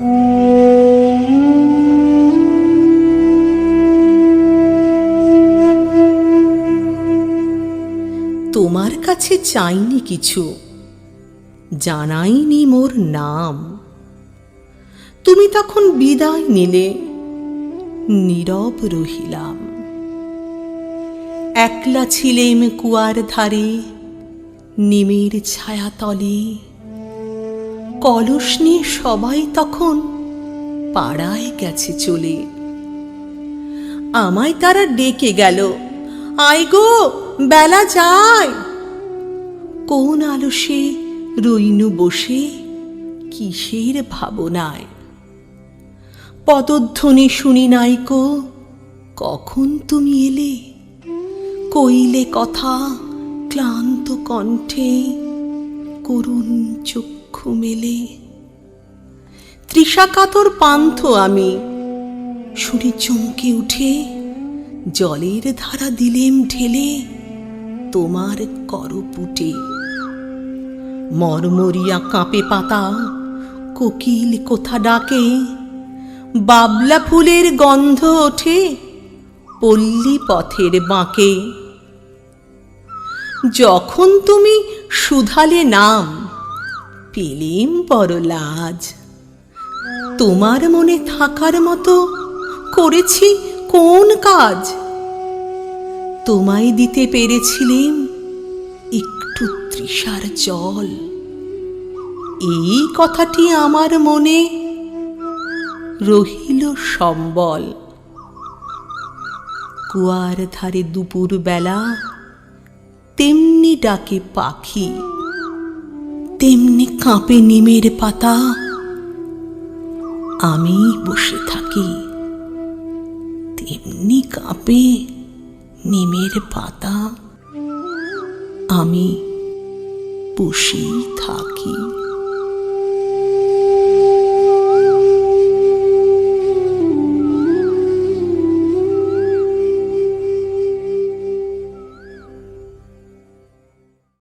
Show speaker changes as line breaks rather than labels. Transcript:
তোমার কাছে চাইনি কিছু, জানাইনি মোর নাম। তুমি তখন বিদায় নিলে, নীরব রহিলাম। একলা ছিলেম কুয়ার ধারে, নিমের ছায়াতলে। কলস নিয়ে সবাই তখন পাড়ায় গেছে চলে। আমায় তারা ডেকে গেল, আয় গো, বেলা যায়। কোন আলসে রইনু বসে কিসের ভাবনায়? পদধ্বনি শুনি নাইকো কখন তুমি এলে? কইলে কথা ক্লান্ত কণ্ঠে, করুণ চক্ষু মেলে তৃষাকাতর পান্থ আমি। শুনে চমকে উঠে জলের ধারা দিলেম ঢেলে তোমার করপুটে। মরমরিয়া কাঁপে পাতা, কোকিল কোথা ডাকে? বাবলা ফুলের গন্ধ ওঠে পল্লী পথের বাঁকে। যখন তুমি সুধালে নাম পেলেম বড় লাজ তোমার মনে থাকার মতো করেছি কোন কাজ? তোমায় দিতে পেরেছিলেম একটু তৃষার জল। এই কথাটি আমার মনে রহিল সম্বল। কুয়ার ধারে দুপুর বেলা তেমনি ডাকে পাখি। তেমনি কাঁপে নিমের পাতা। আমি বসে থাকি। তেমনি কাঁপে নিমের পাতা। আমি বসেই থাকি।